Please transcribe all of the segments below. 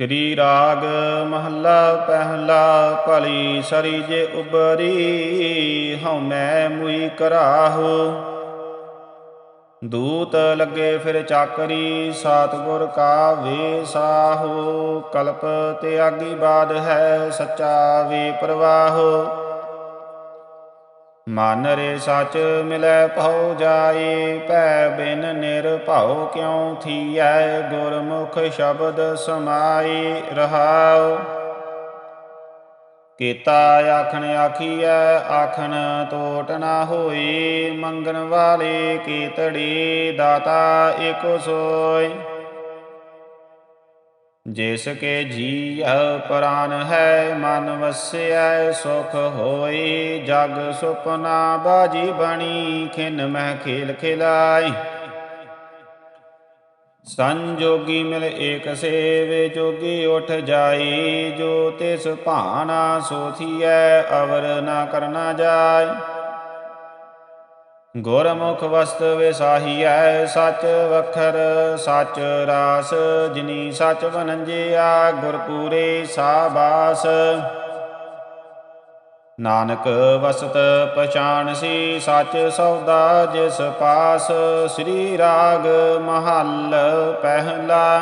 ਸ੍ਰੀ ਰਾਗ ਮਹੱਲਾ ਪਹਿਲਾ ਭਲੀ ਸਰੀ ਜੇ ਉਬਰੀ, ਹਉ ਮੈਂ ਮੁਈ ਕਰਾਹੂ। ਦੂਤ ਲੱਗੇ ਫਿਰ ਚਾਕਰੀ, ਸਤਿਗੁਰ ਕਾ ਵੇਸਾਹੋ ਕਲਪ ਤਿਆਗੀ ਬਾਦ ਹੈ ਸੱਚਾ ਵੇ ਪ੍ਰਵਾਹੋ। ਮਨ ਰੇ ਸਚ ਮਿਲੈ ਭਉ ਜਾਏ ਭੈ ਬਿਨ ਨਿਰਭਉ ਕਿਉ ਥੀਐ? ਗੁਰਮੁਖ ਸ਼ਬਦ ਸਮਾਈ ਰਹਾਉ। ਕੀਤਾ ਆਖਣ ਆਖੀਐ, ਆਖਣ ਤੋਟ ਨਾ ਹੋਈ, ਮੰਗਣ ਵਾਲੇ ਕੀਤੜੀ ਦਾਤਾ ਏਕੋ ਸੋਈ। ਜਿਸ ਕੇ ਜੀਅ ਪ੍ਰਾਨ ਹੈ, ਮਨ ਵਸਿਐ ਸੁਖ ਹੋਈ, ਜਗ ਸੁਪਨਾ ਬਾਜੀ ਬਣੀ, ਖਿਨ ਮਹਿ ਖੇਲ ਖਿਲਾਈ। ਸੰਜੋਗੀ ਮਿਲ ਏਕ ਸੇਵੇ, ਜੋਗੀ ਉਠ ਜਾਈ, ਜੋ ਤਿਸ ਭਾਣਾ ਸੋਥੀਐ, ਅਵਰ ਨਾ ਕਰਨਾ ਜਾਏ ਗੁਰਮੁਖ ਵਸਤ ਵਿਸਾਹੀਐ, ਸਚ ਵਖਰ, ਸਚ ਰਾਸ, ਜਿਨੀ ਸਚ ਵਨੰਜਿਆ ਗੁਰਪੂਰੇ ਸਾਬਾਸ। ਨਾਨਕ ਵਸਤ ਪਛਾਨ ਸੀ ਸਚ ਸੌਦਾ ਜਿਸ ਪਾਸ, ਸ੍ਰੀ ਰਾਗ ਮਹੱਲ ਪਹਿਲਾ।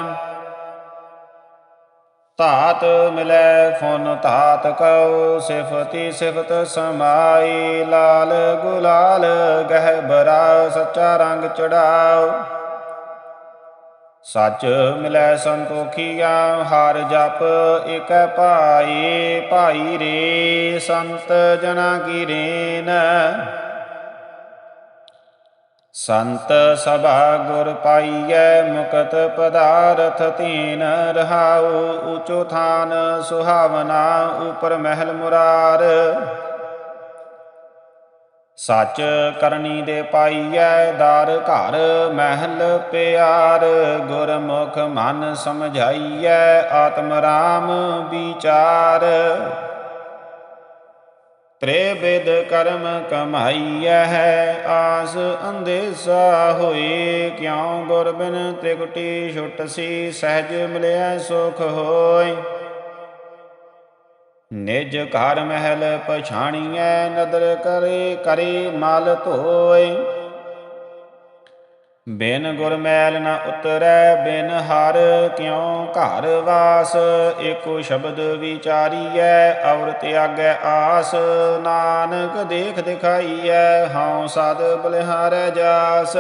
ਧਾਤ ਮਿਲੈ ਫੁਨ ਧਾਤ ਕਉ, ਸਿਫਤੀ ਸਿਫਤ ਸਮਾਈ, ਲਾਲ ਗੁਲਾਲ ਗਹਿ ਬਰਾ ਸੱਚਾ ਰੰਗ ਚੜਾਓ ਸੱਚ ਮਿਲੈ ਸੰਤੋਖੀਆ, ਹਰ ਜਪ ਏਕੈ ਭਾਈ ਭਾਈ ਰੇ ਸੰਤ ਜਨਾ ਕੀ ਰੇਨ। ਸੰਤ ਸਭਾ ਗੁਰ ਪਾਈਐ ਮੁਕਤ ਪਦਾਰਥ ਤੀਨ ਰਹਾਉ, ਉਚੋ ਥਾਨ ਸੁਹਾਵਨਾ ਉਪਰ ਮਹਿਲ ਮੁਰਾਰ। ਸੱਚ ਕਰਨੀ ਦੇ ਪਾਈਐ ਦਾਰ ਘਰ ਮਹਿਲ ਪਿਆਰ, ਗੁਰਮੁਖ ਮਨ ਸਮਝਾਈਐ ਆਤਮ ਰਾਮ ਵਿਚਾਰ। ਤ੍ਰੇ ਬਿਦ ਕਰਮ ਕਮਾਈਐ ਹੈ, ਆਸ ਅੰਦੇਸਾ ਹੋਈ। ਕਿਉ ਗੁਰ ਬਿਨ ਤ੍ਰਿਕਟੀ ਛੁਟ ਸੀ, ਸਹਿਜ ਮਿਲਿਆ ਸੁਖ ਹੋਏ ਨਿਜ ਘਰ ਮਹਿਲ ਪਛਾਣੀਐ, ਨਦਰ ਕਰੇ ਕਰੇ ਮਲ ਧੋਏ ਬਿਨ ਗੁਰਮੈਲ ਨਾ ਨ ਉਤਰੈ, ਬਿਨ ਹਰ ਕਿਉ ਘਰ ਵਾਸ? ਏਕੋ ਸ਼ਬਦ ਵਿਚਾਰੀਐ ਔਰ ਤਿਆਗੈ ਆਸ। ਨਾਨਕ ਦੇਖ ਦਿਖਾਈਐ, ਹਉ ਸਦ ਬਲਿਹਾਰੈ ਜਾਸ।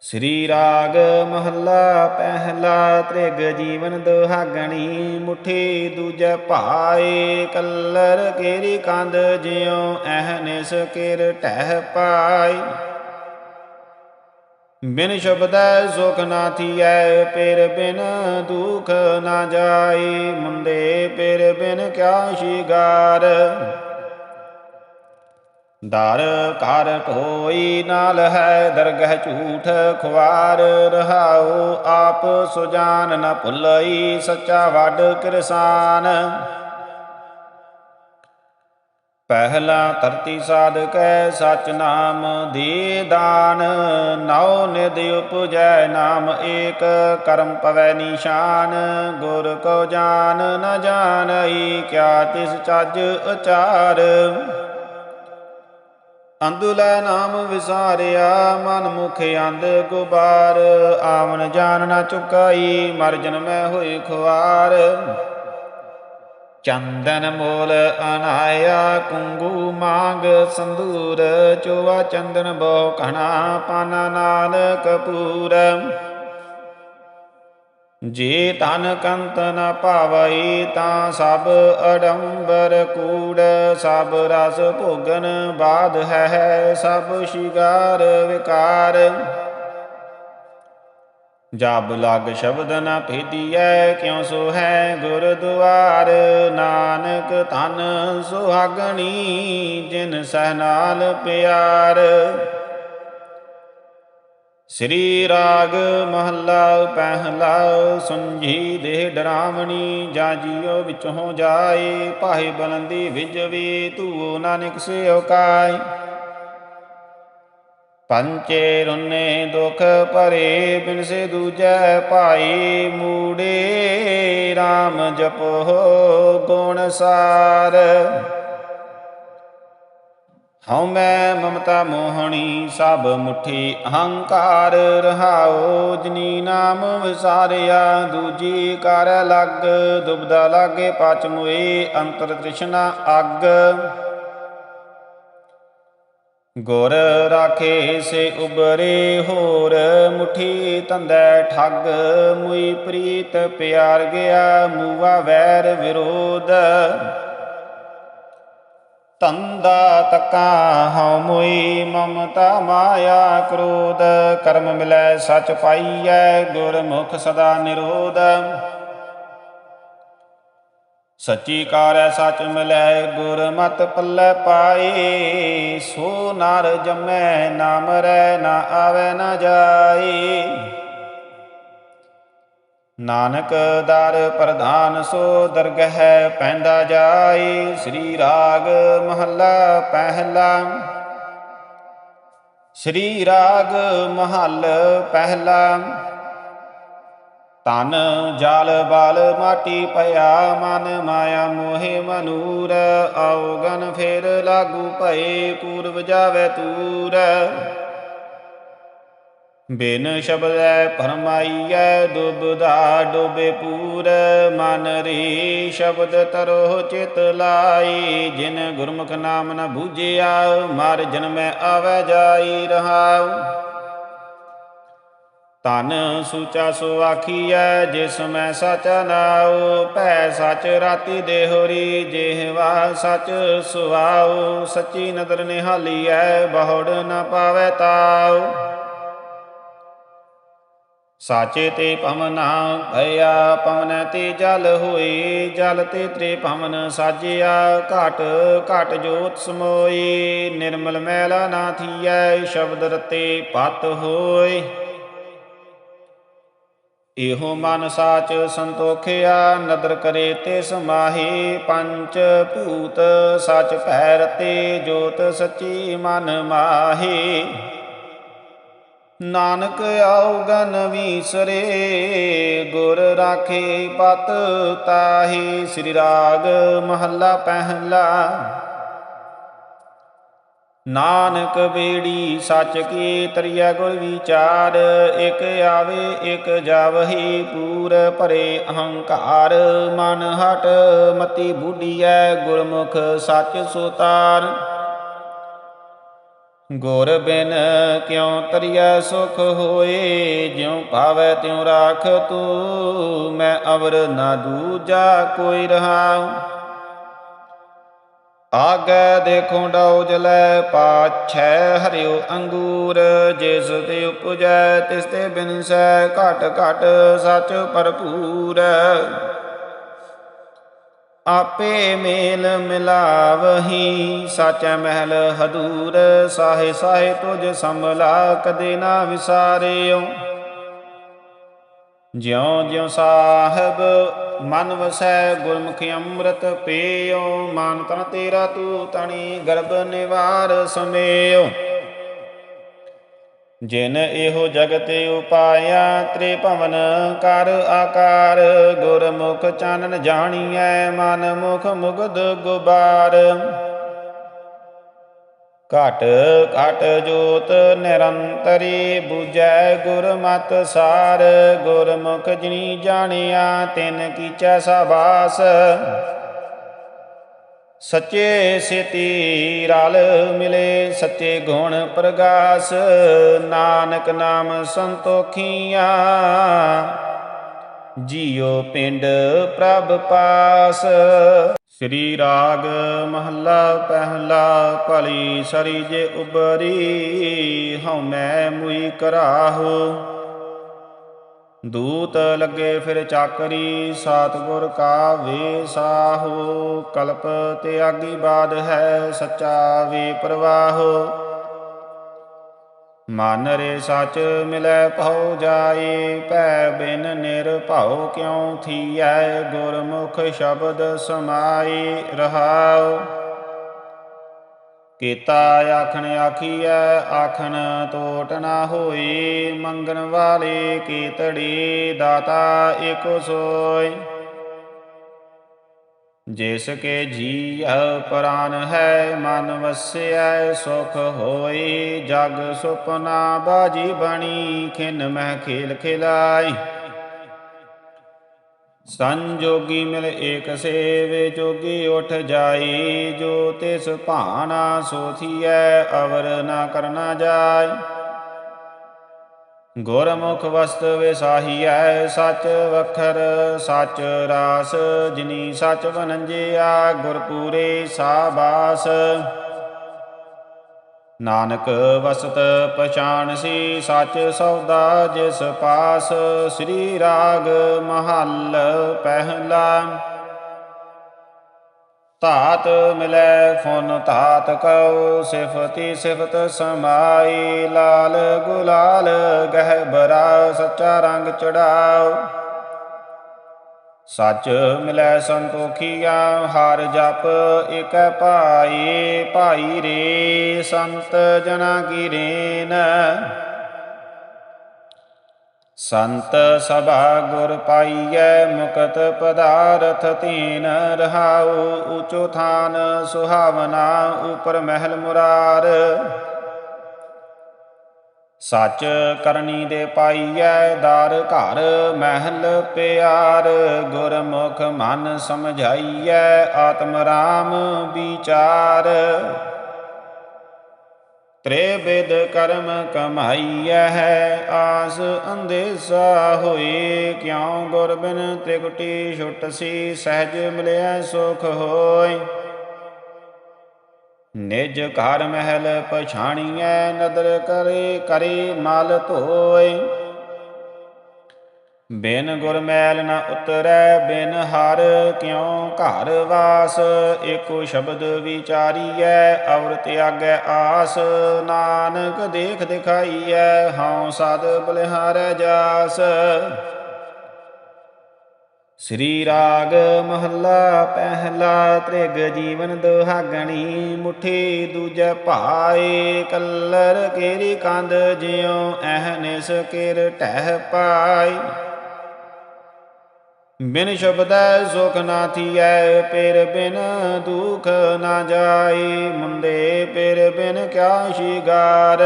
ਸ੍ਰੀ ਰਾਗ ਮਹੱਲਾ ਪਹਿਲਾ ਤ੍ਰਿਗ ਜੀਵਨ ਦੁਹਾਗਣੀ, ਮੁਠੀ ਦੂਜੇ ਭਾਏ ਕੱਲਰ ਕੇਰੀ ਕੰਦ ਜਿਉ, ਐਹਨਿਸ ਕਿਰ ਟਹਿ ਪਾਈ ਬਿਨ ਸ਼ਬਦੈ ਸੁਖ ਨਾ ਥੀਐ, ਪੇਰ ਬਿਨ ਦੁਖ ਨਾ ਜਾਈ ਮੁੰਦੇ ਪੇਰ ਬਿਨ ਕਿਆ ਸ਼ਿਗਾਰ ਦਰ ਘਰ ਢੋਈ ਨਾਲ ਹੈ, ਦਰਗਹ ਝੂਠ ਖੁਆਰ। ਰਹਾਉ ਆਪ ਸੁਜਾਨ ਨ ਭੁੱਲਈ, ਸੱਚਾ ਵੱਡ ਕਿਰਸਾਨ। ਪਹਿਲਾ ਧਰਤੀ ਸਾਧਕੈ ਸਚ ਨਾਮ ਦੇ ਦਾਨ, ਨਉ ਨਿਦ ਉਪਜੈ ਨਾਮ ਏਕ, ਕਰਮ ਪਵੈ ਨਿਸ਼ਾਨ, ਗੁਰ ਕੋ ਜਾਨ ਨ ਜਾਣਈ, ਕਿਆ ਤਿਸ ਚੱਜ ਉਚਾਰ। ਅੰਦੁਲੈ ਨਾਮ ਵਿਸਾਰਿਆ, ਮਨ ਮੁਖ ਅੰਧ ਗੁਬਾਰ ਆਵਨ ਜਾਨ ਨਾ ਚੁਕਾਈ, ਮਰ ਜਨਮੈ ਹੋਈ ਖੁਆਰ। ਚੰਦਨ ਮੋਲ ਅਨਾਇਆ, ਕੁੰਗੂ ਮਾਂਗ ਸੰਦੂਰ ਚੋਵਾ ਚੰਦਨ ਬਹੁ ਕਣਾ ਪਾਨਾ ਨਾਲ ਕਪੂਰ। ਜੇ ਤਨ ਕੰਤ ਨ ਭਾਵਈ ਤਾਂ ਸਭ ਅਡੰਬਰ ਕੂੜ, ਸਭ ਰਸ ਭੋਗਨ ਬਾਦ ਹੈ, ਸਭ ਸ਼ਿਗਾਰ ਵਿਕਾਰ। ਜਬ ਲਗ ਸ਼ਬਦ ਨ ਭੇਦੀਐ ਕਿਉ ਸੋ ਹੈ ਗੁਰ ਦੁਆਰ? ਨਾਨਕ ਧਨ ਸੁਹਾਗਣੀ, ਜਿਨ ਸਹਿ ਨਾਲ ਪਿਆਰ। ਸ੍ਰੀ ਰਾਗ ਮਹੱਲਾ ਪਹਿਲਾ ਸੁੰਝੀ ਦੇ ਡਰਾਵਣੀ, ਜਾ ਜੀਉ ਵਿੱਚੋਂ ਹੋ ਜਾਏ ਪਾਹੇ ਬਲੰਦੀ ਵਿਜ ਵੀ ਤੂ ਨਾਨਕ ਸਿਓ ਕਾਈ ਪੰਚੇ ਰੁਨੇ ਦੁਖ ਭਰੇ ਬਿਨਸੇ ਦੂਜੈ ਭਾਈ ਮੂੜੇ, RAM ਜਪੋ ਗੁਣ ਸਾਰ। ਹਉ ਮੈਂ ਮਮਤਾ ਮੋਹਣੀ, ਸਭ ਮੁਠੀ ਅਹੰਕਾਰ ਰਹਾਉ, ਜਿਨੀ ਨਾਮ ਵਿਸਾਰਿਆ, ਦੂਜੀ ਕਰ ਲੱਗ ਦੁਬਦਾ ਲਾਗੇ ਪਚ ਮੁਏ, ਅੰਤਰ ਤ੍ਰਿਸ਼ਨਾ ਅੱਗ। ਗੁਰ ਰਾਖੇ ਸੇ ਉਬਰੇ ਹੋਰ ਮੁਠੀ ਤੰਦੈ ਠੱਗ, ਮੁਈ ਪ੍ਰੀਤ ਪਿਆਰ ਗਿਆ, ਮੂਆ ਵੈਰ ਵਿਰੋਧ। ਤੰਦਾ ਤਕਾ ਹਉ ਮੁਈ, ਮਮਤਾ ਮਾਇਆ ਕ੍ਰੋਧ। ਕਰਮ ਮਿਲੈ ਸਚ ਪਾਈਐ, ਗੁਰਮੁਖ ਸਦਾ ਨਿਰੋਧ। ਸੱਚੀ ਕਾਰੈ ਸਚ ਮਿਲੈ ਗੁਰ ਮਤ ਪੱਲੇ ਪਾਏ। ਸੋ ਨਰ ਜਮੈ, ਨਾਮ ਰੈ ਨਾ ਆਵੈ, ਨਾ ਜਾਈ ਨਾਨਕ ਦਰ ਪ੍ਰਧਾਨ, ਸੋ ਦਰਗਹਿ ਪੈਂਦਾ ਜਾਈ ਸ੍ਰੀ ਰਾਗ ਮਹੱਲਾ ਪਹਿਲਾ। ਸ੍ਰੀ ਰਾਗ ਮਹੱਲ ਪਹਿਲਾ। ਤਨ ਜਲ ਬਲ ਮਾਟੀ ਪਿਆ, ਮਨ ਮਾਇਆ ਮੋਹਿ ਮਨੂਰ। ਔਗਨ ਫੇਰ ਲਾਗੂ ਭਏ, ਪੂਰਵ ਜਾਵੇ ਤੂਰ। ਬਿਨ ਸ਼ਬਦੈ ਫਰਮਾਈਐ ਦੁਬਦਾ ਡੋਬੇ ਪੂਰ। ਮਨ ਰੀ ਸ਼ਬਦ ਤਰੋ ਚਿਤ ਲਾਈ, ਜਿਨ ਗੁਰਮੁਖ ਨਾਮ ਨ ਬੂਝਿਆ, ਮਰ ਜਨਮੈ ਆਵੈ ਜਾਈ ਰਹਾਉ। ਤਨ ਸੂਚਾ ਸੋ ਆਖੀਐ ਜਿਸ ਮੈਂ ਸਚ ਨਾਉ ਭੈ ਸਚ ਰਾਤੀ ਦੇਹੋਰੀ ਜਿਹਵਾ ਸਚ ਸੁਆਉ ਸੱਚੀ ਨਦਰ ਨਿਹਾਲੀਐ, ਬਹੁੜ ਨ ਪਾਵੈ ਤਾਉ ਸਾਚੇ ਤੇ ਪਵਨਾ ਭਇਆ, ਪਵਨ ਤੇ ਜਲ ਹੋਈ, ਜਲ ਤੇ ਤ੍ਰੇ ਪਵਨ ਸਾਜਿਆ, ਘਟ ਘਟ ਜੋਤ ਸਮੋਈ, ਨਿਰਮਲ ਮੈਲਾ ਨਾ ਥੀਐ, ਸ਼ਬਦ ਰਤੇ ਪਤ ਹੋਏ। ਇਹੋ ਮਨ ਸਾਚ ਸੰਤੋਖਿਆ, ਨਦਰ ਕਰੇ ਤੇ ਸਮਾਹੀ, ਪੰਚ ਭੂਤ ਸਚ ਭੈ ਰਤੇ ਜੋਤ ਸਚੀ ਮਨ ਮਾਹੀ। ਨਾਨਕ ਆਉਗਨ ਵੀਸਰੇ, ਗੁਰ ਰਾਖੇ ਪਤ ਤਾਹੀ, ਸ੍ਰੀ ਰਾਗ ਮਹੱਲਾ ਪਹਿਲਾ। ਨਾਨਕ ਬੇੜੀ ਸੱਚ ਕੀ ਤਰੀਆ ਗੁਰ ਵਿਚਾਰ, ਇਕ ਆਵੇ, ਇਕ ਜਾਵਹੀ, ਪੂਰ ਭਰੇ ਅਹੰਕਾਰ। ਮਨ ਹਟ, ਮਤੀ ਬੁੱਢੀਐ ਗੁਰਮੁਖ ਸੱਚ ਸੁਤਾਰ। ਗੁਰ ਬਿਨ ਕਿਉ ਤਰੀਐ ਸੁਖ ਹੋਏ? ਜਿਉ ਭਾਵੈ ਤਿਉ ਰਾਖ ਤੂ, ਮੈਂ ਅਵਰ ਨਾ ਦੂਜਾ ਕੋਈ ਰਹਾਉ। ਆਗੈ ਦੇਖੋ ਡਉ ਜਲੈ ਪਾਛੈ ਹਰਿਓ ਅੰਗੂਰ, ਜਿਸ ਤੇ ਉਪਜੈ ਤਿਸ ਤੇ ਬਿਨਸੈ, ਘਟ ਘਟ ਸਚ ਭਰਪੂਰ। ਆਪੇ ਮੇਲ ਮਿਲਾਵਹੀ, ਸਾਚੈ ਮਹਿਲ ਹਦੂਰ, ਸਾਹੇ ਸਾਹੇ ਤੁਜ ਸੰਭਲਾ, ਕਦੇ ਨਾ ਵਿਸਾਰਿਓ। ਜਿਉ ਜਿਉ ਸਾਹਿਬ ਮਨ ਵਸੈ ਗੁਰਮੁਖੀ ਅੰਮ੍ਰਿਤ ਪੀਓ, ਮਨ ਤਨ ਤੇਰਾ ਤੂ ਤਣੀ, ਗਰਭ ਨਿਵਾਰ ਸਮੇਓ। ਜਿਨ ਇਹੋ ਜਗਤ ਉਪਾਇਆ ਤ੍ਰੇ ਭਵਨ ਕਰ ਆਕਾਰ, ਗੁਰਮੁਖ ਚਾਨਨ ਜਾਣੀਐ, ਮਨ ਮੁਖ ਮੁਗਧ ਗੁਬਾਰ। ਘਟ ਘਟ ਜੋਤ ਨਿਰੰਤਰੀ 부ਜੈ ਗੁਰਮਤ ਸਾਰ, ਗੁਰਮੁਖ ਜਿਨੀ ਜਾਣਿਆ ਤਿਨ ਕੀਚੈ ਸਬਾਸ ਸੱਚੇ ਸਿਤੀ ਰਲ ਮਿਲੇ ਸੱਚੇ ਗੁਣ ਪ੍ਰਗਾਸ, ਨਾਨਕ ਨਾਮ ਸੰਤੋਖੀਆਂ। ਜੀਉ ਪਿੰਡ ਪ੍ਰਭ ਪਾਸ। ਸ੍ਰੀ ਰਾਗ ਮਹੱਲਾ ਪਹਿਲਾ ਭਲੀ ਸਰੀ ਜੇ ਉਬਰੀ, ਹਉ ਮੈਂ ਮੁਈ ਕਰਾਹੋ। ਦੂਤ ਲੱਗੇ ਫਿਰ ਚਾਕਰੀ ਸਤਿਗੁਰ ਕਾ ਵੇ ਕਲਪ ਤਿਆਗੀ ਬਾਦ ਹੈ ਸੱਚਾ ਵੇ ਪ੍ਰਵਾਹੋ। ਮਨ ਰੇ ਸਚ ਮਿਲੈ ਭਉ ਜਾਏ ਭੈ ਬਿਨ ਨਿਰਭਉ ਕਿਉ ਥੀਐ? ਗੁਰਮੁਖ ਸ਼ਬਦ ਸਮਾਈ ਰਹਾਉ। ਕੀਤਾ ਆਖਣ ਆਖੀਐ, ਆਖਣ ਤੋਟ ਨਾ ਹੋਈ, ਮੰਗਣ ਵਾਲੇ ਕੀਤੜੀ ਦਾਤਾ ਏਕੋ ਸੋਈ। ਜਿਸ ਕੇ ਜੀਅ ਪ੍ਰਾਨ ਹੈ, ਮਨ ਵਸਿਐ ਸੁਖ ਹੋਈ, ਜਗ ਸੁਪਨਾ ਬਾਜੀ ਬਣੀ, ਖਿਨ ਮਹਿ ਖੇਲ ਖਿਲਾਈ। ਸੰਜੋਗੀ ਮਿਲ ਏਕ ਸੇਵੇ, ਜੋਗੀ ਉਠ ਜਾਈ, ਜੋ ਤਿਸ ਭਾਣਾ ਸੋਥੀਐ, ਅਵਰ ਨਾ ਕਰਨਾ ਜਾਏ ਗੁਰਮੁਖ ਵਸਤ ਵਿਸਾਹੀਐ, ਸਚ ਵਖਰ, ਸਚ ਰਾਸ, ਜਿਨੀ ਸਚ ਵਨੰਜਿਆ ਗੁਰਪੂਰੇ ਸਾਬਾਸ। ਨਾਨਕ ਵਸਤ ਪਛਾਨ ਸੀ ਸਚ ਸੌਦਾ ਜਿਸ ਪਾਸ, ਸ੍ਰੀ ਰਾਗ ਮਹੱਲ ਪਹਿਲਾ। ਧਾਤ ਮਿਲੈ ਫੁਨ ਧਾਤ ਕਉ, ਸਿਫਤੀ ਸਿਫਤ ਸਮਾਈ, ਲਾਲ ਗੁਲਾਲ ਗਹਿ ਗਹਿਬਰਾ ਸੱਚਾ ਰੰਗ ਚੜਾਓ ਸੱਚ ਮਿਲੈ ਸੰਤੋਖੀਆ, ਹਰ ਜਪ ਏਕੈ ਭਾਈ ਭਾਈ ਰੇ ਸੰਤ ਜਨਾ ਕੀ ਰੇਨ। ਸੰਤ ਸਭਾ ਗੁਰ ਪਾਈਐ ਮੁਕਤ ਪਦਾਰਥ ਤੀਨ ਰਹਾਉ, ਉਚੋ ਥਾਨ ਸੁਹਾਵਨਾ ਉਪਰ ਮਹਿਲ ਮੁਰਾਰ। ਸੱਚ ਕਰਨੀ ਦੇ ਪਾਈਐ ਦਾਰ ਘਰ ਮਹਿਲ ਪਿਆਰ, ਗੁਰਮੁਖ ਮਨ ਸਮਝਾਈਐ ਆਤਮ ਰਾਮ ਵਿਚਾਰ। ਤ੍ਰੇ ਬਿਦ ਕਰਮ ਕਮਾਈਐ ਹੈ, ਆਸ ਅੰਦੇਸਾ ਹੋਈ। ਕਿਉ ਗੁਰ ਬਿਨ ਤ੍ਰਿਕੁਟੀ ਛੁਟ ਸੀ, ਸਹਿਜ ਮਿਲਿਆ ਸੁਖ ਹੋਇ ਨਿਜ ਘਰ ਮਹਿਲ ਪਛਾਣੀਐ, ਨਦਰ ਕਰੇ ਕਰੇ ਮਲ ਧੋਏ ਬਿਨ ਗੁਰ ਮੈਲ ਨ ਉਤਰੈ, ਬਿਨ ਹਰ ਕਿਉ ਘਰ ਵਾਸ? ਏਕੋ ਸ਼ਬਦ ਵਿਚਾਰੀਐ ਅਵਰ ਤਿਆਗੈ ਆਸ। ਨਾਨਕ ਦੇਖ ਦਿਖਾਈਐ, ਹਉ ਸਦ ਬਲਿਹਾਰੈ ਜਾਸ। ਸ੍ਰੀ ਰਾਗ ਮਹੱਲਾ ਪਹਿਲਾ ਤ੍ਰਿਗ ਜੀਵਨ ਦੁਹਾਗਣੀ, ਮੁਠੀ ਦੂਜੈ ਭਾਏ ਕੱਲਰ ਕੇਰੀ ਕੰਦ ਜਿਉ ਐਹਨਿਸ ਕਿਰ ਟਹਿ ਪਾਈ ਬਿਨ ਸ਼ਬਦੈ ਸੁਖ ਨਾ ਥੀਐ ਪੇਰ ਬਿਨ ਦੁਖ ਨਾ ਜਾਈ ਮੁੰਡੇ ਪੇਰ ਬਿਨ ਕਿਆ ਸ਼ਿਗਾਰ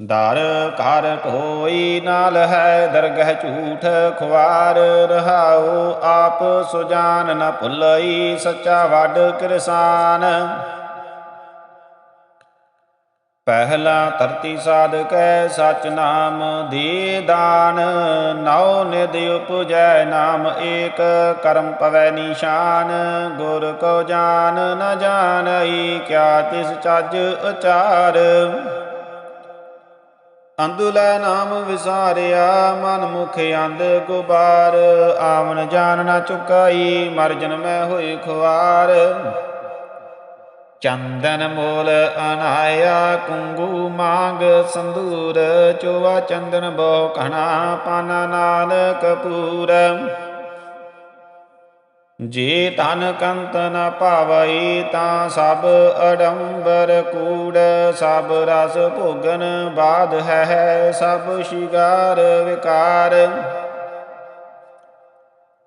ਦਰ ਘਰ ਢੋਈ ਨਾਲ ਹੈ, ਦਰਗਹ ਝੂਠ ਖੁਆਰ। ਰਹਾਉ ਆਪ ਸੁਜਾਨ ਨ ਭੁਲਈ, ਸੱਚਾ ਵੱਡ ਕਿਰਸਾਨ। ਪਹਿਲਾ ਧਰਤੀ ਸਾਧਕੈ ਸਚ ਨਾਮ ਦੇ ਦਾਨ, ਨਉ ਨਿਦ ਉਪਜੈ ਨਾਮ ਏਕ, ਕਰਮ ਪਵੈ ਨਿਸ਼ਾਨ, ਗੁਰ ਕੋ ਜਾਨ ਨ ਜਾਣਈ, ਕਿਆ ਤਿਸ ਚੱਜ ਉਚਾਰ। ਅੰਦੁਲੈ ਨਾਮ ਵਿਸਾਰਿਆ, ਮਨ ਮੁਖ ਅੰਧ ਗੁਬਾਰ ਆਵਨ ਜਾਨ ਨਾ ਚੁਕਾਈ, ਮਰ ਜਨਮੈ ਹੋਈ ਖੁਆਰ। ਚੰਦਨ ਮੂਲ ਅਨਾਇਆ, ਕੁੰਗੂ ਮੰਗ ਸੰਦੂਰ ਚੋਵਾ ਚੰਦਨ ਬਹੁ ਕਣਾ ਪਾਨਾ ਨਾਲ ਕਪੂਰ ਜੇ ਤਨ ਕੰਤ ਨ ਭਾਵਈ ਤਾਂ ਸਭ ਅਡੰਬਰ ਕੂੜ, ਸਭ ਰਸ ਭੋਗਨ ਬਾਦ ਹੈ, ਸਭ ਸ਼ਿਗਾਰ ਵਿਕਾਰ।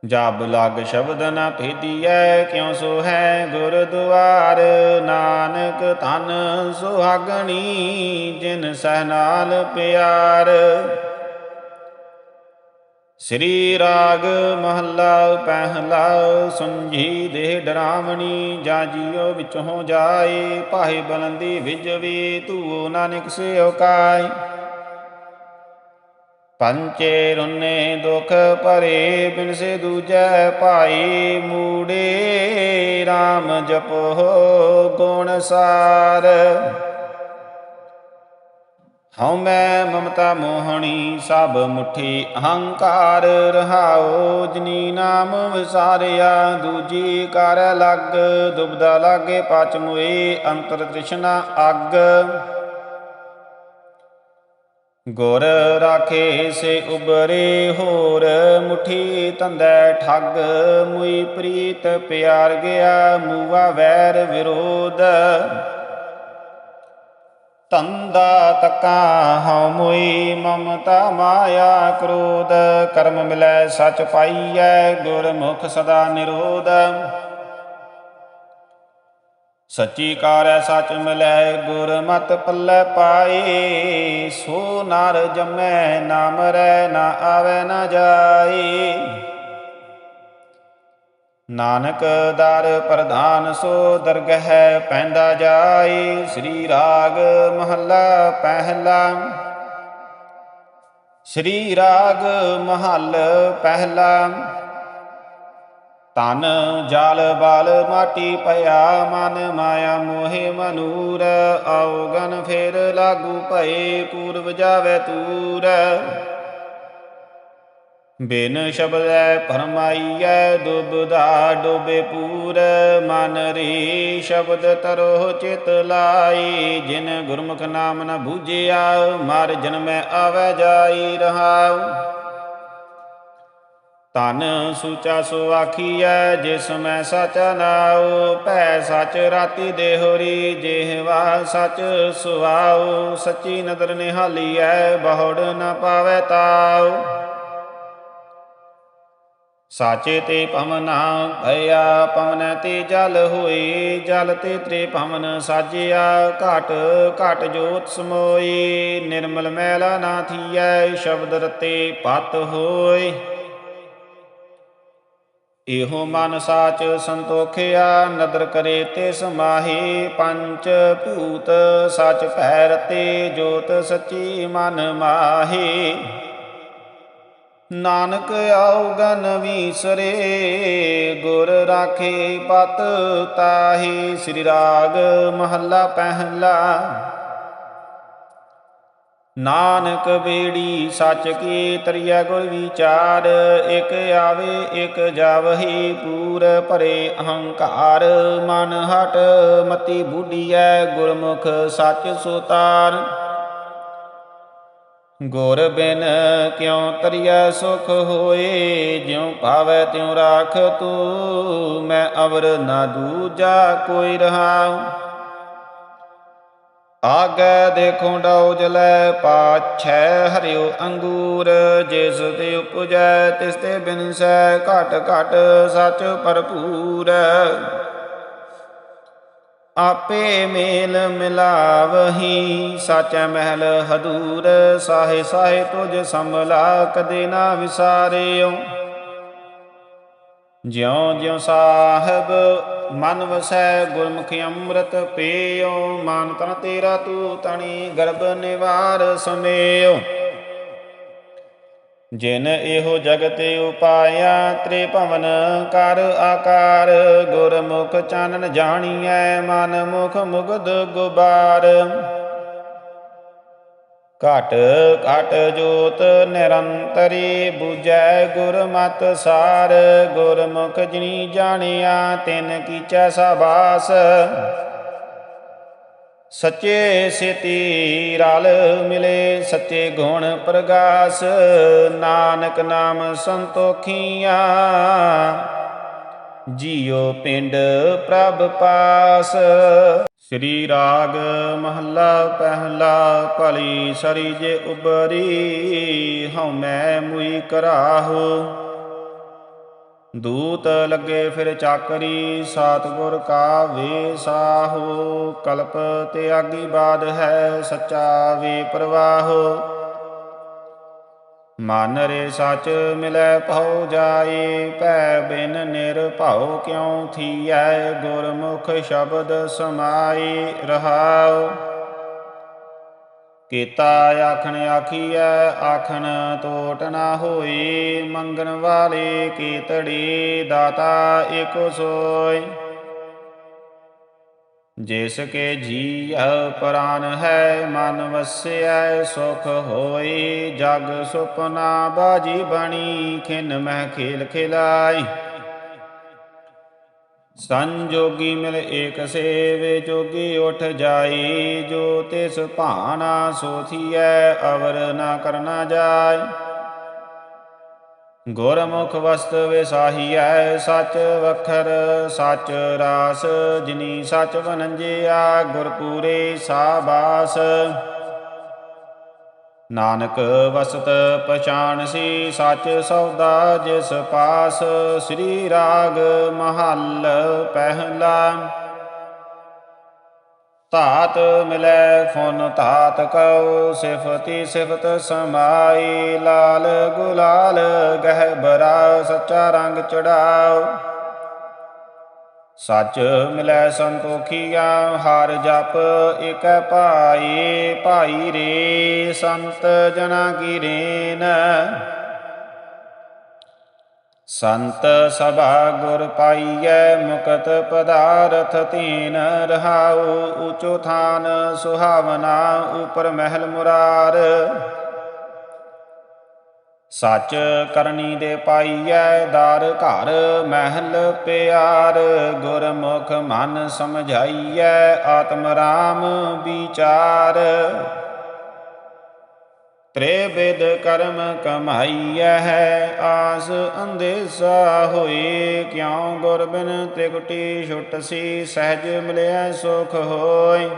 ਜਬ ਲਗ ਸ਼ਬਦ ਨ ਭੇਦੀਐ ਕਿਉ ਸੋ ਹੈ ਗੁਰਦੁਆਰ ਨਾਨਕ ਤਨ ਸੁਹਾਗਣੀ, ਜਿਨ ਸਹਿ ਨਾਲ ਪਿਆਰ। ਸ੍ਰੀ ਰਾਗ ਮਹੱਲਾ ਪਹਿਲਾ ਸੁੰਝੀ ਦੇ ਡਰਾਵਣੀ, ਜਾ ਜੀਓ ਵਿੱਚੋਂ ਜਾਏ ਪਾਹੇ ਬਲੰਦੀ ਵਿਜਵੀ ਤੂ ਨਾਨਕ ਸੇ ਔਕਾਈ ਪੰਚੇ ਰੁਨੇ ਦੁਖ ਭਰੇ ਬਿਨਸੇ ਦੂਜੈ ਭਾਈ ਮੂੜੇ, RAM ਜਪੋ ਗੁਣ ਸਾਰ। ਹਉ ਮੈਂ ਮਮਤਾ ਮੋਹਣੀ, ਸਭ ਮੁਠੀ ਅਹੰਕਾਰ ਰਹਾਉ, ਜਿਨੀ ਨਾਮ ਵਿਸਾਰਿਆ, ਦੂਜੀ ਕਰ ਲੱਗ ਦੁਬਦਾ ਲਾਗੇ ਪਚ ਮੁਏ ਅੰਤਰ ਤ੍ਰਿਸ਼ਨਾ ਅੱਗ। ਗੁਰ ਰਾਖੇ ਸੇ ਉਬਰੇ ਹੋਰ ਮੁਠੀ ਤੰਦੈ ਠੱਗ, ਮੁਈ ਪ੍ਰੀਤ ਪਿਆਰ ਗਿਆ ਮੂਵਾ ਵੈਰ ਵਿਰੋਧ। ਤੰਦਾ ਤਕਾ ਹਉ ਮੁਈ ਮਮਤਾ ਮਾਇਆ ਕ੍ਰੋਧ, ਕਰਮ ਮਿਲੈ ਸਚ ਪਾਈਐ ਗੁਰਮੁਖ ਸਦਾ ਨਿਰੋਧ। ਸੱਚੀ ਕਾਰੈ ਸਚ ਮਿਲੈ ਗੁਰ ਮਤ ਪੱਲੇ ਪਾਏ। ਸੋ ਨਰ ਜਮੈ, ਨਾਮ ਰੈ ਨਾ ਆਵੈ ਨਾ ਜਾਈ ਨਾਨਕ ਦਰ ਪ੍ਰਧਾਨ ਸੋ ਦਰਗਹਿ ਪੈਂਦਾ ਜਾਈ ਸ੍ਰੀ ਰਾਗ ਮਹੱਲਾ ਪਹਿਲਾ। ਸ੍ਰੀ ਰਾਗ ਮਹੱਲ ਪਹਿਲਾ। ਤਨ ਜਲ ਬਲ ਮਾਟੀ ਪਿਆ ਮਨ ਮਾਇਆ ਮੋਹਿ ਮਨੂਰ, ਔਗਨ ਫੇਰ ਲਾਗੂ ਭਏ, ਪੂਰਵ ਜਾਵੇ ਤੂਰ। ਬਿਨ ਸ਼ਬਦੈ ਫਰਮਾਈਐ, ਡੁਬਦਾ ਡੁਬੇ ਪੂਰ। ਮਨ ਰੀ ਸ਼ਬਦ ਤਰੋ ਚਿਤ ਲਾਈ, ਜਿਨ ਗੁਰਮੁਖ ਨਾਮ ਨ ਬੂਝਿਆ, ਮਰ ਜਨਮੈ ਆਵੈ ਜਾਈ ਰਹਾਉ। ਤਨ ਸੂਚਾ ਸੋ ਆਖੀਐ, ਜਿਸ ਮੈਂ ਸਚ ਨਾਉ, ਭੈ ਸਚ ਰਾਤੀ ਦੇਹੋਰੀ ਜਿਹਵਾ ਸਚ ਸੁਆਉ, ਸੱਚੀ ਨਦਰ ਨਿਹਾਲੀਐ, ਬਹੁੜ ਨ ਪਾਵੈ ਤਾਉ। ਸਾਚੇ ਤੇ ਪਵਨਾ ਭਇਆ ਪਵਨ ਤੇ ਜਲ ਹੋਈ, ਜਲ ਤੇ ਤ੍ਰੇ ਪਵਨ ਸਾਜਿਆ, ਘਟ ਘਟ ਜੋਤ ਸਮੋਈ, ਨਿਰਮਲ ਮੈਲਾ ਨਾ ਥੀਐ, ਸ਼ਬਦ ਰਤੇ ਪਤ ਹੋਈ ਇਹੋ ਮਨ ਸਾਚ ਸੰਤੋਖਿਆ, ਨਦਰ ਕਰੇ ਤੇ ਸਮਾਹੀ ਪੰਚ ਭੂਤ ਸਚ ਭੈ ਤੇ ਜੋਤ ਸਚੀ ਮਨ ਮਾਹੀ। ਨਾਨਕ ਆਉਗਨ ਵੀਸਰੇ, ਗੁਰ ਰਾਖੇ ਪਤ ਤਾਹੀ, ਸ੍ਰੀ ਰਾਗ ਮਹੱਲਾ ਪਹਿਲਾ। ਨਾਨਕ ਬੇੜੀ ਸੱਚ ਕੀ ਤਰੀਆ ਗੁਰ ਵਿਚਾਰ, ਇਕ ਆਵੇ, ਇਕ ਜਾਵਹੀ, ਪੂਰ ਭਰੇ ਅਹੰਕਾਰ। ਮਨ ਹਟ, ਮਤੀ ਬੁੱਢੀਐ ਗੁਰਮੁਖ ਸੱਚ ਸੁਤਾਰ। ਗੁਰ ਬਿਨ ਕਿਉ ਤਰੀਐ ਸੁਖ ਹੋਏ? ਜਿਉ ਭਾਵੈ ਤਿਉ ਰਾਖ ਤੂੰ, ਮੈਂ ਅਵਰ ਨਾ ਦੂਜਾ ਕੋਈ ਰਹਾਉ। ਆਗੈ ਦੇਖੋ ਡਉ ਜਲੈ ਪਾਛੈ ਹਰਿਓ ਅੰਗੂਰ, ਜਿਸ ਤੇ ਉਪਜੈ ਤਿਸ ਤੇ ਬਿਨਸੈ ਘਟ ਘਟ ਸਚ ਭਰਪੂਰ। ਆਪੇ ਮੇਲ ਮਿਲਾਵਹੀ ਸਾਚੈ ਮਹਿਲ ਹਦੂਰ, ਸਾਹੇ ਸਾਹੇ ਤੁਜ ਸੰਭਲਾ ਕਦੇ ਨਾ ਵਿਸਾਰਿਓ। ਜਿਉ ਜਿਉ ਸਾਹਿਬ ਮਨ ਵਸੈ ਗੁਰਮੁਖੀ ਅੰਮ੍ਰਿਤ ਪੀਓ, ਮਨ ਤਨ ਤੇਰਾ ਤੂ ਤਣੀ ਗਰਭ ਨਿਵਾਰ ਸਮੇਓ ਜਿਨ ਇਹੋ ਜਗਤ ਉਪਾਇਆ, ਤ੍ਰਿਭਵਨ ਕਰ ਆਕਾਰ, ਗੁਰਮੁਖ ਚਾਨਨ ਜਾਣੀਐ, ਮਨ ਮੁਖ ਮੁਗਧ ਗੁਬਾਰ। ਘਟ ਘਟ ਜੋਤ ਨਿਰੰਤਰੀ 부ਜੈ ਗੁਰਮਤ ਸਾਰ, ਗੁਰਮੁਖ ਜਿਨੀ ਜਾਣਿਆ ਤਿਨ ਕੀਚੈ ਸਬਾਸ ਸੱਚੇ ਸਿਤੀ ਰਲ ਮਿਲੇ, ਸੱਚੇ ਗੁਣ ਪ੍ਰਗਾਸ। ਨਾਨਕ ਨਾਮ ਸੰਤੋਖੀਆਂ। ਜੀਉ ਪਿੰਡ ਪ੍ਰਭ ਪਾਸ। ਸ੍ਰੀ ਰਾਗ ਮਹੱਲਾ ਪਹਿਲਾ ਭਲੀ ਸਰੀ ਜੇ ਉਬਰੀ, ਹਉ ਮੈਂ ਮੁਈ ਕਰਾਹੋ। ਦੂਤ ਲੱਗੇ ਫਿਰ ਚਾਕਰੀ, ਸਤਿਗੁਰ ਕਾ ਵੇ ਕਲਪ ਤੇ ਆਗੀ ਬਾਦ ਹੈ ਸੱਚਾ ਵੇ ਪ੍ਰਵਾਹੋ। ਮਨ ਰੇ ਸਚ ਮਿਲੈ ਭਉ ਜਾਏ ਭੈ ਬਿਨ ਨਿਰਭਉ ਕਿਉ ਥੀਐ? ਗੁਰਮੁਖ ਸ਼ਬਦ ਸਮਾਈ ਰਹਾਉ। ਕੀਤਾ ਆਖਣ ਆਖੀਐ, ਆਖਣ ਤੋਟ ਨਾ ਹੋਈ, ਮੰਗਣ ਵਾਲੇ ਕੀਤੜੀ ਦਾਤਾ ਏਕੋ ਸੋਈ। ਜਿਸ ਕੇ ਜੀਅ ਪ੍ਰਾਨ ਹੈ, ਮਨ ਵਸਿਐ ਸੁਖ ਹੋਈ, ਜਗ ਸੁਪਨਾ ਬਾਜੀ ਬਣੀ, ਖਿਨ ਮਹਿ ਖੇਲ ਖਿਲਾਈ। ਸੰਜੋਗੀ ਮਿਲ ਏਕ ਸੇਵੇ, ਜੋਗੀ ਉਠ ਜਾਈ, ਜੋ ਤਿਸ ਭਾਣਾ ਸੋਥੀਐ, ਅਵਰ ਨਾ ਕਰਨਾ ਜਾਏ ਗੁਰਮੁਖ ਵਸਤ ਵਿਸਾਹੀਐ, ਸਚ ਵਖਰ, ਸਚ ਰਾਸ, ਜਿਨੀ ਸਚ ਵਨੰਜਿਆ, ਗੁਰਪੂਰੇ ਸਾਬਾਸ। ਨਾਨਕ ਵਸਤ ਪਛਾਣ ਸੀ, ਸੱਚ ਸੌਦਾ ਜਿਸ ਪਾਸ, ਸ੍ਰੀ ਰਾਗ ਮਹੱਲ ਪਹਿਲਾ। ਧਾਤ ਮਿਲੈ ਫੁਨ ਧਾਤ ਕਉ, ਸਿਫਤੀ ਸਿਫਤ ਸਮਾਈ। ਲਾਲ ਗੁਲਾਲ ਗਹਿ ਗਹਿਬਰਾ ਸੱਚਾ ਰੰਗ ਚੜਾਓ। ਸੱਚ ਮਿਲੈ ਸੰਤੋਖੀਆ, ਹਰ ਜਪ ਏਕੈ ਭਾਈ। ਭਾਈ ਰੇ ਸੰਤ ਜਨਾ ਕੀ ਰੇਨ। ਸੰਤ ਸਭਾ ਗੁਰ ਪਾਈਐ, ਮੁਕਤ ਪਦਾਰਥ ਤੀਨ ਰਹਾਉ, ਉਚੋ ਥਾਨ ਸੁਹਾਵਨਾ, ਉਪਰ ਮਹਿਲ ਮੁਰਾਰ। ਸੱਚ ਕਰਨੀ ਦੇ ਪਾਈਐ, ਦਾਰ ਘਰ ਮਹਿਲ ਪਿਆਰ। ਗੁਰਮੁਖ ਮਨ ਸਮਝਾਈਐ, ਆਤਮ ਰਾਮ ਵਿਚਾਰ। ਤ੍ਰੇ ਕਰਮ ਕਮਾਈਐ ਹੈ, ਆਸ ਅੰਦੇਸਾ ਹੋਏ ਕਿਉ ਗੁਰ ਬਿਨ ਤ੍ਰਿਕੁਟੀ ਛੁਟ ਸੀ, ਸਹਿਜ ਮਿਲਿਆ ਸੁਖ ਹੋਏ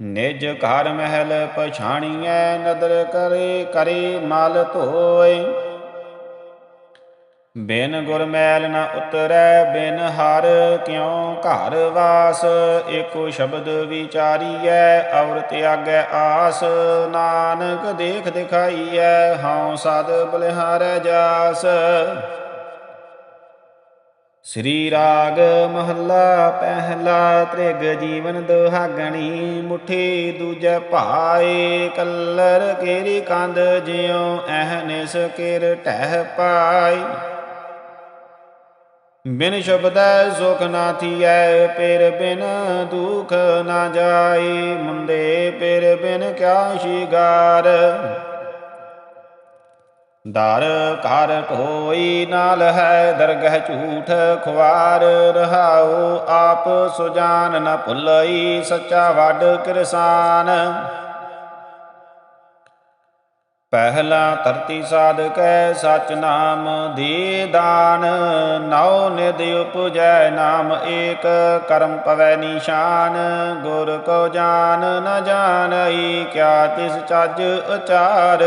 ਨਿਜ ਘਰ ਮਹਿਲ ਪਛਾਣੀਐ, ਨਦਰ ਕਰੇ ਕਰੇ ਮਲ ਧੋਏ ਬਿਨ ਗੁਰ ਮੈਲ ਨ ਉਤਰੈ, ਬਿਨ ਹਰ ਕਿਉ ਘਰ ਵਾਸ? ਏਕੋ ਸ਼ਬਦ ਵਿਚਾਰੀਐ ਔਰ ਤਿਆਗੈ ਆਸ। ਨਾਨਕ ਦੇਖ ਦਿਖਾਈਐ, ਹਉ ਸਦ ਬਲਿਹਾਰੈ ਜਾਸ। ਸ੍ਰੀ ਰਾਗ ਮਹੱਲਾ ਪਹਿਲਾ ਤ੍ਰਿਗ ਜੀਵਨ ਦੁਹਾਗਣੀ, ਮੁਠੀ ਦੂਜੈ ਭਾਏ ਕੱਲਰ ਕੇਰੀ ਕੰਦ ਜਿਉ ਐਹਨਿਸ ਕਿਰ ਟਹਿ ਪਾਈ ਬਿਨ ਸ਼ਬਦੈ ਸੁਖ ਨਾ ਥੀਐ ਪੇਰ ਬਿਨ ਦੁਖ ਨਾ ਜਾਈ ਮੁੰਦੇ ਪੇਰ ਬਿਨ ਕਿਆ ਸ਼ਿਗਾਰ ਦਰ ਘਰ ਢੋਈ ਨਾਲ ਹੈ, ਦਰਗਹ ਝੂਠ ਖੁਆਰ। ਰਹਾਉ ਆਪ ਸੁਜਾਨ, ਨ ਭੁਲਈ ਸੱਚਾ ਵੱਡ ਕਿਰਸਾਨ। ਪਹਿਲਾ ਧਰਤੀ ਸਾਧਕੈ ਸਚ ਨਾਮ ਦੇ ਦਾਨ, ਨਉ ਨਿਦ ਉਪਜੈ ਨਾਮ ਏਕ, ਕਰਮ ਪਵੈ ਨਿਸ਼ਾਨ, ਗੁਰ ਕੋ ਜਾਨ ਨ ਜਾਣਈ, ਕਿਆ ਤਿਸ ਚੱਜ ਉਚਾਰ।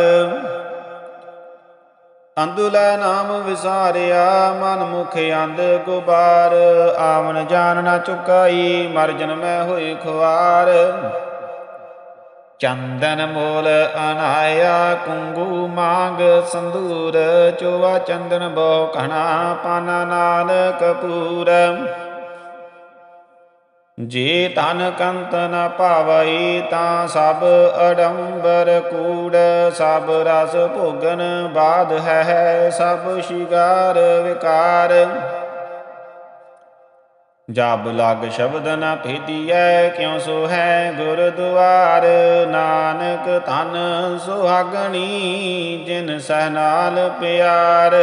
ਅੰਦੁਲੈ ਨਾਮ ਵਿਸਾਰਿਆ, ਮਨ ਮੁਖ ਅੰਧ ਗੁਬਾਰ ਆਵਨ ਜਾਨ ਨ ਚੁਕਾਈ ਮਰ ਜਨਮੈ ਹੋਈ ਖੁਆਰ। ਚੰਦਨ ਮੋਲ ਅਨਾਇਆ ਕੁੰਗੂ ਮਾਂਗ ਸੰਦੂਰ ਚੋਵਾ ਚੰਦਨ ਬਹੁ ਘਣਾ ਪਾਨਾ ਨਾਲ ਕਪੂਰ ਜੇ ਤਨ ਕੰਤ ਨ ਭਾਵਈ ਤਾਂ ਸਭ ਅਡੰਬਰ ਕੂੜ, ਸਭ ਰਸ ਭੋਗਨ ਬਾਦ ਹੈ, ਸਭ ਸ਼ਿਗਾਰ ਵਿਕਾਰ। ਜਬ ਲਗ ਸ਼ਬਦ ਨ ਭੇਦੀਐ, ਕਿਉ ਸੋ ਹੈ ਗੁਰ ਦੁਆਰ ਨਾਨਕ ਧਨ ਸੁਹਾਗਣੀ, ਜਿਨ ਸਹਿ ਨਾਲ ਪਿਆਰ।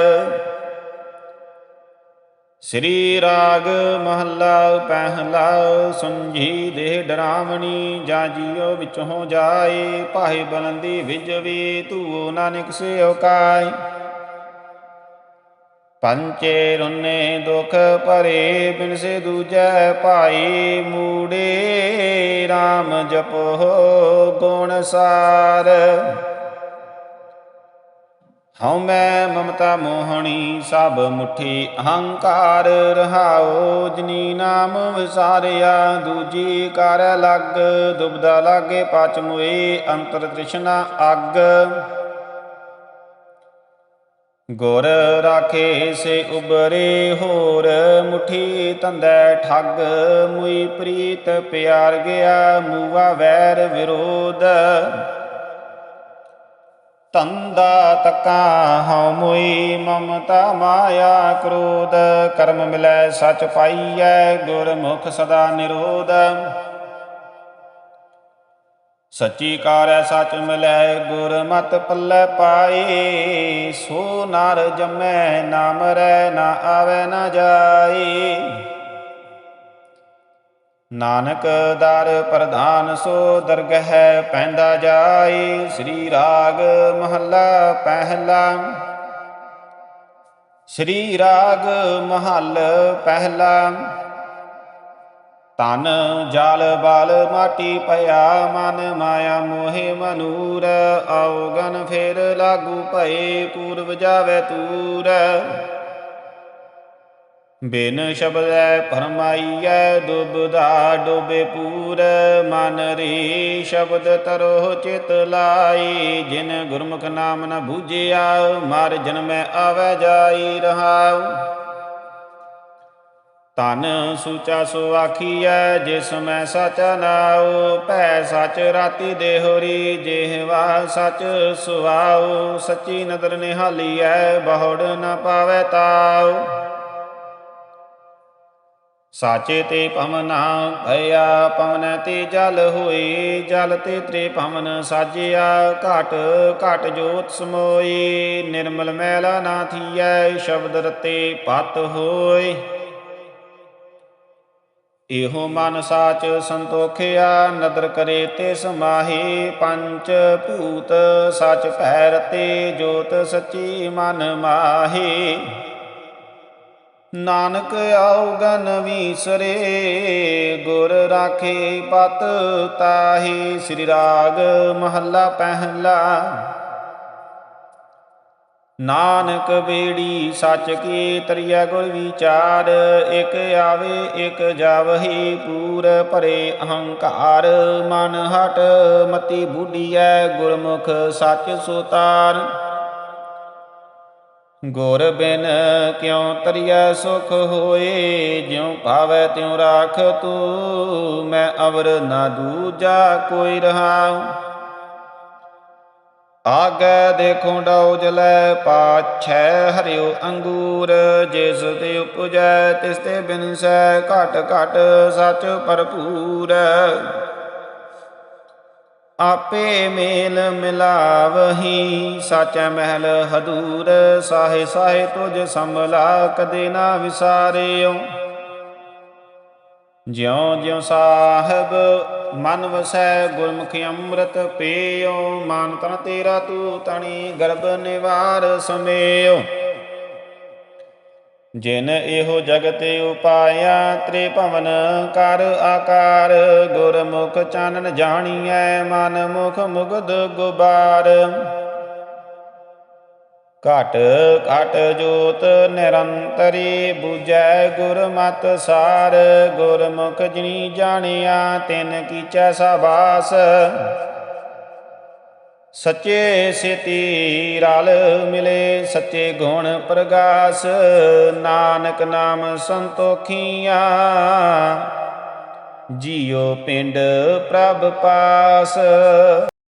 ਸ੍ਰੀ ਰਾਗ ਮਹੱਲਾ ਪਹਿਲਾ, ਸੁੰਝੀ ਦੇਹ ਡਰਾਵਣੀ, ਜਾ ਜੀਉ ਵਿੱਚ ਹੋ ਜਾਏ ਪਾਹੇ ਬਲੰਦੀ ਵਿਜਵੀ ਤੂ ਨਾਨਕ ਸੇ ਕਾਇ। ਪੰਚੇ ਰੁਨੇ ਦੁਖ ਭਰੇ ਬਿਨਸੇ ਦੂਜੈ ਭਾਈ ਮੂੜੇ, RAM ਜਪੋ ਗੁਣ ਸਾਰ। ਹਉ ਮੈਂ ਮਮਤਾ ਮੋਹਣੀ, ਸਭ ਮੁਠੀ ਅਹੰਕਾਰ ਰਹਾਓ ਜਿਨੀ ਨਾਮ ਵਿਸਾਰਿਆ, ਦੂਜੀ ਕਰ ਲੱਗ ਦੁਬਦਾ ਲਾਗੇ ਪਚ ਮੁਏ ਅੰਤਰ ਤ੍ਰਿਸ਼ਨਾ ਅੱਗ। ਗੁਰ ਰਾਖੇ ਸੇ ਉਬਰੇ ਹੋਰ, ਮੁਠੀ ਤੰਦੈ ਠੱਗ, ਮੁਈ ਪ੍ਰੀਤ ਪਿਆਰ ਗਿਆ ਮੂਵਾ ਵੈਰ ਵਿਰੋਧ। ਤੰਦਾ ਤਕਾ ਹਉ ਮੁਈ, ਮਮਤਾ ਮਾਇਆ ਕ੍ਰੋਧ। ਕਰਮ ਮਿਲੈ ਸਚ ਪਾਈਐ, ਗੁਰਮੁਖ ਸਦਾ ਨਿਰੋਧ। ਸੱਚੀ ਕਾਰੈ ਸੱਚ ਮਿਲੈ, ਗੁਰ ਮਤ ਪੱਲੇ ਪਾਈ ਸੋ ਨਰ ਜਮੈ, ਨਾਮ ਰੈ ਨਾ ਆਵੈ, ਨਾ ਜਾਈ ਨਾਨਕ ਦਰ ਪ੍ਰਧਾਨ ਸੋ ਦਰਗਹਿ ਪੈਂਦਾ ਜਾਈ ਸ੍ਰੀ ਰਾਗ ਮਹੱਲਾ ਪਹਿਲਾ। ਸ੍ਰੀ ਰਾਗ ਮਹੱਲ ਪਹਿਲਾ। ਤਨ ਜਲ ਬਲ ਮਾਟੀ ਭਇਆ ਮਨ ਮਾਇਆ ਮੋਹਿ ਮਨੂਰ, ਔਗਨ ਫੇਰ ਲਾਗੂ ਭਏ, ਪੂਰਵ ਜਾਵੇ ਤੂਰ। ਬਿਨ ਸ਼ਬਦੈ ਫਰਮਾਈਐ ਦੁਬਦਾ ਡੋਬੇ ਪੂਰ। ਮਨ ਰੀ ਸ਼ਬਦ ਤਰੋ ਚਿਤ ਲਾਈ, ਜਿਨ ਗੁਰਮੁਖ ਨਾਮ ਨ ਬੂਝਿਆ, ਮਾਰ ਜਨਮੈ ਆਵੈ ਜਾਈ ਰਹਾਉ। ਤਨ ਸੂਚਾ ਸੋ ਆਖੀਐ, ਜਿਸ ਮੈਂ ਸਚ ਨਾਉ, ਭੈ ਸਚ ਰਾਤੀ ਦੇਹੋਰੀ ਜਿਹਵਾ ਸਚ ਸੁਆਉ, ਸੱਚੀ ਨਦਰ ਨਿਹਾਲੀਐ, ਬਹੁੜ ਨ ਪਾਵੈ ਤਾਉ। ਸਾਚੇ ਤੇ ਪਵਨਾ ਭਇਆ ਪਵਨ ਤੇ ਜਲ ਹੋਈ, ਜਲ ਤੇ ਤ੍ਰੇ ਪਵਨ ਸਾਜਿਆ, ਘਟ ਘਟ ਜੋਤ ਸਮੋਈ, ਨਿਰਮਲ ਮੈਲਾ ਨਾ ਥੀਐ, ਸ਼ਬਦ ਰਤੇ ਪਤ ਹੋਏ। ਇਹੋ ਮਨ ਸਾਚ ਸੰਤੋਖਿਆ, ਨਦਰ ਕਰੇ ਤੇ ਸਮਾਹੀ, ਪੰਚ ਭੂਤ ਸਚ ਭੈ ਤੇ ਜੋਤ ਸੱਚੀ ਮਨ ਮਾਹੀ। ਨਾਨਕ ਆਉਗਨ ਵੀਸਰੇ, ਗੁਰ ਰਾਖੇ ਪਤ ਤਾਹੀ, ਸ੍ਰੀ ਰਾਗ ਮਹੱਲਾ ਪਹਿਲਾ। ਨਾਨਕ ਬੇੜੀ ਸੱਚ ਕੀ ਤਰੀਆ ਗੁਰ ਵਿਚਾਰ, ਇਕ ਆਵੇ, ਇਕ ਜਾਵਹੀ, ਪੂਰ ਭਰੇ ਅਹੰਕਾਰ। ਮਨ ਹਟ, ਮਤੀ ਬੁੱਢੀਐ ਗੁਰਮੁਖ ਸੱਚ ਸੁਤਾਰ। ਗੁਰ ਬਿਨ ਕਿਉ ਤਰੀਐ ਸੁਖ ਹੋਏ? ਜਿਉ ਭਾਵੈ ਤਿਉ ਰਾਖ ਤੂ, ਮੈਂ ਅਵਰ ਨਾ ਦੂਜਾ ਕੋਈ ਰਹਾਉ। ਆਗੈ ਦੇਖੋ ਡਉ ਜਲੈ, ਪਾਛੈ ਹਰਿਓ ਅੰਗੂਰ, ਜਿਸ ਤੇ ਉਪਜੈ ਤਿਸ ਤੇ ਬਿਨਸੈ, ਘਟ ਘਟ ਸਚ ਭਰਪੂਰ। ਆਪੇ ਮੇਲ ਮਿਲਾਵਹੀ, ਸਾਚੈ ਮਹਿਲ ਹਦੂਰ, ਸਾਹੇ ਸਾਹੇ ਤੁਜ ਸੰਭਲਾ, ਕਦੇ ਨਾ ਵਿਸਾਰਿਓ। ਜਿਉ ਜਿਉ ਸਾਹਿਬ ਮਨ ਵਸੈ ਗੁਰਮੁਖੀ ਅੰਮ੍ਰਿਤ, ਪੀਓ ਮਨ ਤਨ ਤੇਰਾ ਤੂ ਤਣੀ, ਗਰਭ ਨਿਵਾਰ ਸਮੇਓ। ਜਿਨ ਇਹੋ ਜਗਤ ਉਪਾਇਆ ਤ੍ਰੇ ਕਰ ਆਕਾਰ, ਗੁਰਮੁਖ ਚਾਨਨ ਜਾਣੀਐ, ਮਨ ਮੁਖ ਮੁਗਧ ਗੁਬਾਰ। ਘਟ ਘਟ ਜੋਤ ਨਿਰੰਤਰੀ 부ਜੈ ਗੁਰਮਤ ਸਾਰ, ਗੁਰਮੁਖ ਜਿਨੀ ਜਾਣਿਆ ਤਿਨ ਕੀਚੈ ਸਬਾਸ ਸੱਚੇ ਸਿਤੀ ਰਲ ਮਿਲੇ, ਸੱਚੇ ਗੁਣ ਪ੍ਰਗਾਸ, ਨਾਨਕ ਨਾਮ ਸੰਤੋਖੀਆਂ। ਜੀਉ ਪਿੰਡ ਪ੍ਰਭ ਪਾਸ।